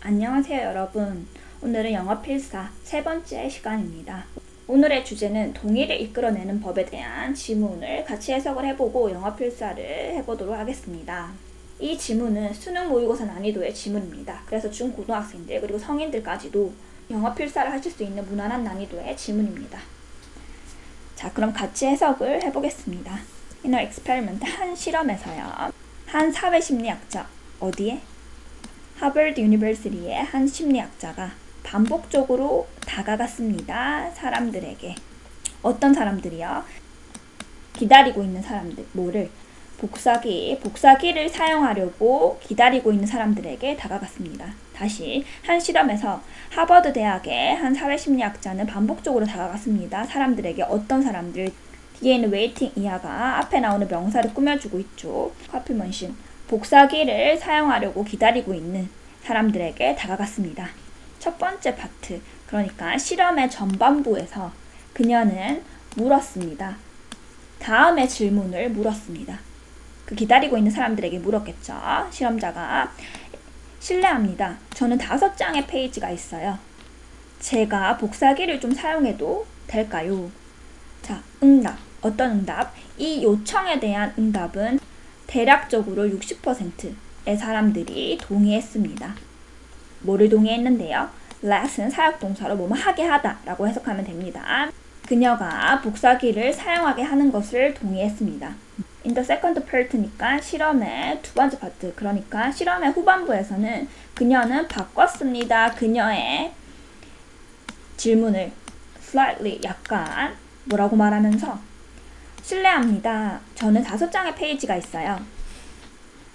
안녕하세요, 여러분. 오늘은 영어 필사 세 번째 시간입니다. 오늘의 주제는 동의를 이끌어내는 법에 대한 지문을 같이 해석을 해보고 영어 필사를 해보도록 하겠습니다. 이 지문은 수능 모의고사 난이도의 지문입니다. 그래서 중고등학생들 그리고 성인들까지도 영어 필사를 하실 수 있는 무난한 난이도의 지문입니다. 자, 그럼 같이 해석을 해보겠습니다. Inner experiment 한 실험에서요. 한 사회 심리학자 어디에? 하버드 유니버시티의 한 심리학자가 반복적으로 다가갔습니다. 사람들에게. 어떤 사람들이요? 기다리고 있는 사람들. 뭐를? 복사기. 복사기를 사용하려고 기다리고 있는 사람들에게 다가갔습니다. 다시 한 실험에서 하버드 대학의 한 사회심리학자는 반복적으로 다가갔습니다. 사람들에게 어떤 사람들? 뒤에는 웨이팅 이하가 앞에 나오는 명사를 꾸며주고 있죠. 커피먼신. 복사기를 사용하려고 기다리고 있는 사람들에게 다가갔습니다. 첫 번째 파트, 그러니까 실험의 전반부에서 그녀는 물었습니다. 다음의 질문을 물었습니다. 그 기다리고 있는 사람들에게 물었겠죠. 실험자가 실례합니다. 저는 다섯 장의 페이지가 있어요. 제가 복사기를 좀 사용해도 될까요? 자, 응답. 어떤 응답? 이 요청에 대한 응답은 대략적으로 60%의 사람들이 동의했습니다. 뭐를 동의했는데요? let은 사역동사로 뭐뭐 하게 하다 라고 해석하면 됩니다. 그녀가 복사기를 사용하게 하는 것을 동의했습니다. In the second part니까 실험의 두 번째 파트, 그러니까 실험의 후반부에서는 그녀는 바꿨습니다. 그녀의 질문을 slightly 약간 뭐라고 말하면서 실례합니다. 저는 다섯 장의 페이지가 있어요.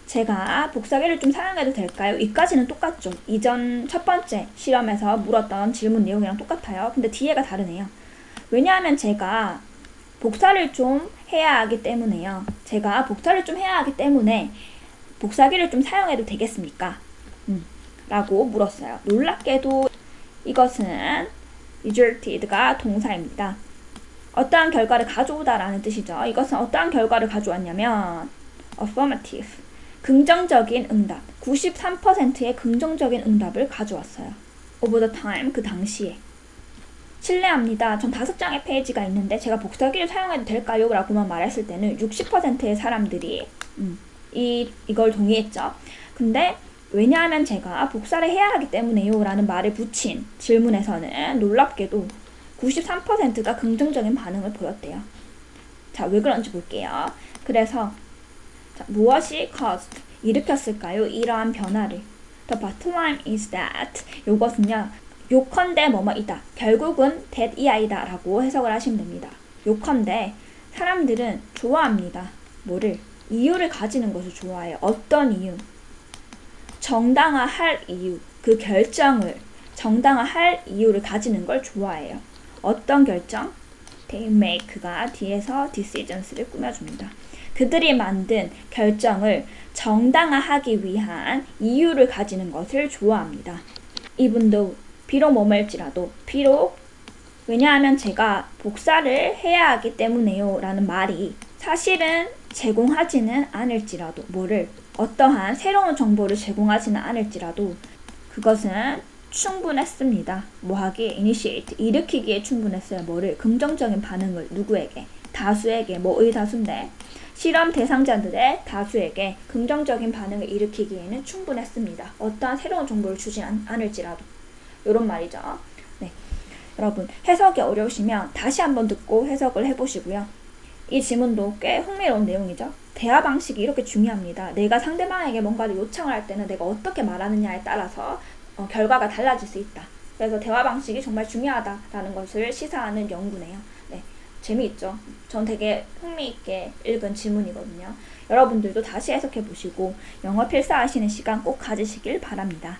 제가 복사기를 좀 사용해도 될까요? 이까지는 똑같죠. 이전 첫 번째 실험에서 물었던 질문 내용이랑 똑같아요. 근데 뒤에가 다르네요. 왜냐하면 제가 복사를 좀 해야 하기 때문에요. 제가 복사를 좀 해야 하기 때문에 복사기를 좀 사용해도 되겠습니까? 음, 라고 물었어요. 놀랍게도 이것은 resulted가 동사입니다. 어떠한 결과를 가져오다라는 뜻이죠. 이것은 어떠한 결과를 가져왔냐면 affirmative, 긍정적인 응답, 93%의 긍정적인 응답을 가져왔어요. over the time, 그 당시에. 실례합니다. 전 다섯 장의 페이지가 있는데 제가 복사기를 사용해도 될까요? 라고만 말했을 때는 60%의 사람들이 음, 이, 이걸 동의했죠. 근데 왜냐하면 제가 복사를 해야 하기 때문에요 라는 말을 붙인 질문에서는 놀랍게도 93%가 긍정적인 반응을 보였대요. 자, 왜 그런지 볼게요. 그래서 자, 무엇이 caused? 일으켰을까요? 이러한 변화를. The bottom line is that 요것은요. 요컨대 뭐뭐이다. 결국은 that 이하이다 라고 해석을 하시면 됩니다. 요컨대 사람들은 좋아합니다. 뭐를? 이유를 가지는 것을 좋아해요. 어떤 이유? 정당화할 이유. 그 결정을 정당화할 이유를 가지는 걸 좋아해요. 어떤 결정? They make가 뒤에서 decisions를 꾸며줍니다. 그들이 만든 결정을 정당화하기 위한 이유를 가지는 것을 좋아합니다. 이분도 비록 뭐말지라도 비록 왜냐하면 제가 복사를 해야 하기 때문에요 라는 말이 사실은 제공하지는 않을지라도 뭐를 어떠한 새로운 정보를 제공하지는 않을지라도 그것은 충분했습니다. 뭐하기에 initiate 일으키기에 충분했어요. 뭐를 긍정적인 반응을 누구에게 다수에게 뭐의 다수인데 실험 대상자들의 다수에게 긍정적인 반응을 일으키기에는 충분했습니다. 어떠한 새로운 정보를 주지 않, 않을지라도 이런 말이죠. 네, 여러분 해석이 어려우시면 다시 한번 듣고 해석을 해보시고요. 이 지문도 꽤 흥미로운 내용이죠. 대화 방식이 이렇게 중요합니다. 내가 상대방에게 뭔가를 요청을 할 때는 내가 어떻게 말하느냐에 따라서 어, 결과가 달라질 수 있다. 그래서 대화 방식이 정말 중요하다라는 것을 시사하는 연구네요. 네, 재미있죠. 전 되게 흥미있게 읽은 지문이거든요. 여러분들도 다시 해석해 보시고 영어 필사하시는 시간 꼭 가지시길 바랍니다.